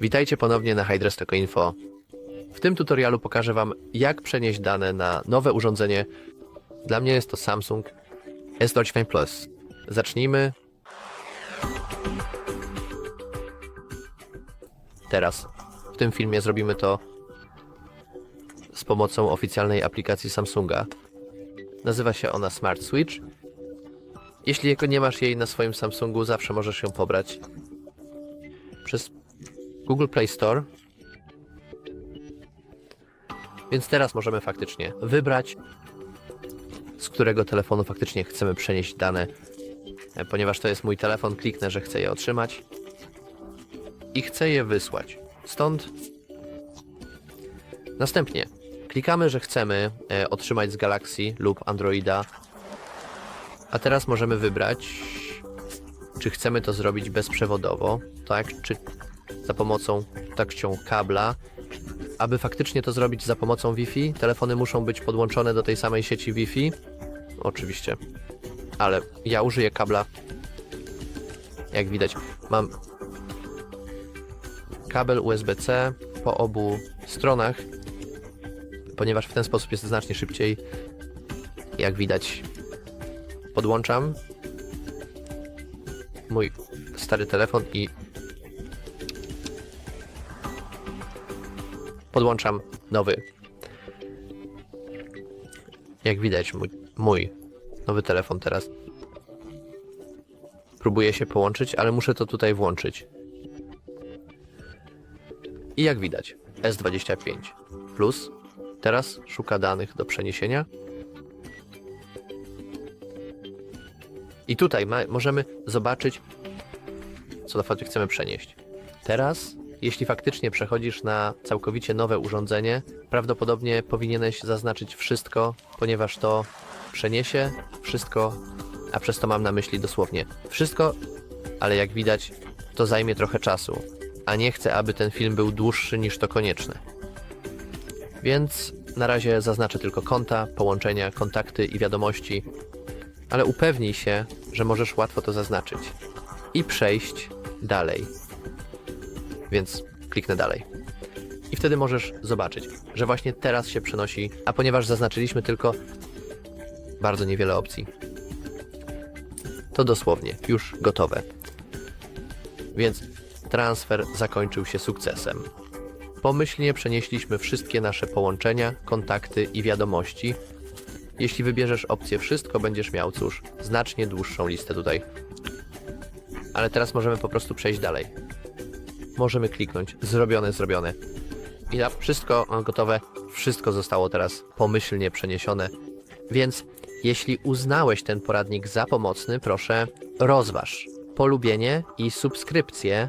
Witajcie ponownie na Hydrestoko Info. W tym tutorialu pokażę Wam, jak przenieść dane na nowe urządzenie. Dla mnie jest to Samsung S25 Plus. Zacznijmy. Teraz. W tym filmie zrobimy to z pomocą oficjalnej aplikacji Samsunga. Nazywa się ona Smart Switch. Jeśli nie masz jej na swoim Samsungu, zawsze możesz ją pobrać przez Google Play Store. Więc teraz możemy faktycznie wybrać, z którego telefonu faktycznie chcemy przenieść dane. E, Ponieważ to jest mój telefon, kliknę, że chcę je otrzymać i chcę je wysłać. Stąd następnie klikamy, że chcemy e, otrzymać z Galaxy lub Androida. A teraz możemy wybrać, czy chcemy to zrobić bezprzewodowo, tak, czy za pomocą takcią kabla. Aby faktycznie to zrobić za pomocą Wi-Fi, telefony muszą być podłączone do tej samej sieci Wi-Fi. Oczywiście. Ale ja użyję kabla. Jak widać, mam kabel USB-C po obu stronach, ponieważ w ten sposób jest znacznie szybciej. Jak widać, podłączam mój stary telefon i podłączam nowy. Jak widać, mój, mój nowy telefon teraz próbuje się połączyć, ale muszę to tutaj włączyć. I jak widać, S25 Plus teraz szuka danych do przeniesienia. I tutaj ma, możemy zobaczyć, co do chcemy przenieść. Teraz, jeśli faktycznie przechodzisz na całkowicie nowe urządzenie, prawdopodobnie powinieneś zaznaczyć wszystko, ponieważ to przeniesie wszystko, a przez to mam na myśli dosłownie wszystko, ale jak widać, to zajmie trochę czasu, a nie chcę, aby ten film był dłuższy niż to konieczne. Więc na razie zaznaczę tylko konta, połączenia, kontakty i wiadomości, ale upewnij się, że możesz łatwo to zaznaczyć i przejść dalej. Więc kliknę dalej. I wtedy możesz zobaczyć, że właśnie teraz się przenosi, a ponieważ zaznaczyliśmy tylko bardzo niewiele opcji, to dosłownie już gotowe. Więc transfer zakończył się sukcesem. Pomyślnie przenieśliśmy wszystkie nasze połączenia, kontakty i wiadomości. Jeśli wybierzesz opcję wszystko, będziesz miał, cóż, znacznie dłuższą listę tutaj. Ale teraz możemy po prostu przejść dalej. Możemy kliknąć zrobione, zrobione. I na wszystko gotowe, wszystko zostało teraz pomyślnie przeniesione. Więc jeśli uznałeś ten poradnik za pomocny, proszę rozważ polubienie i subskrypcję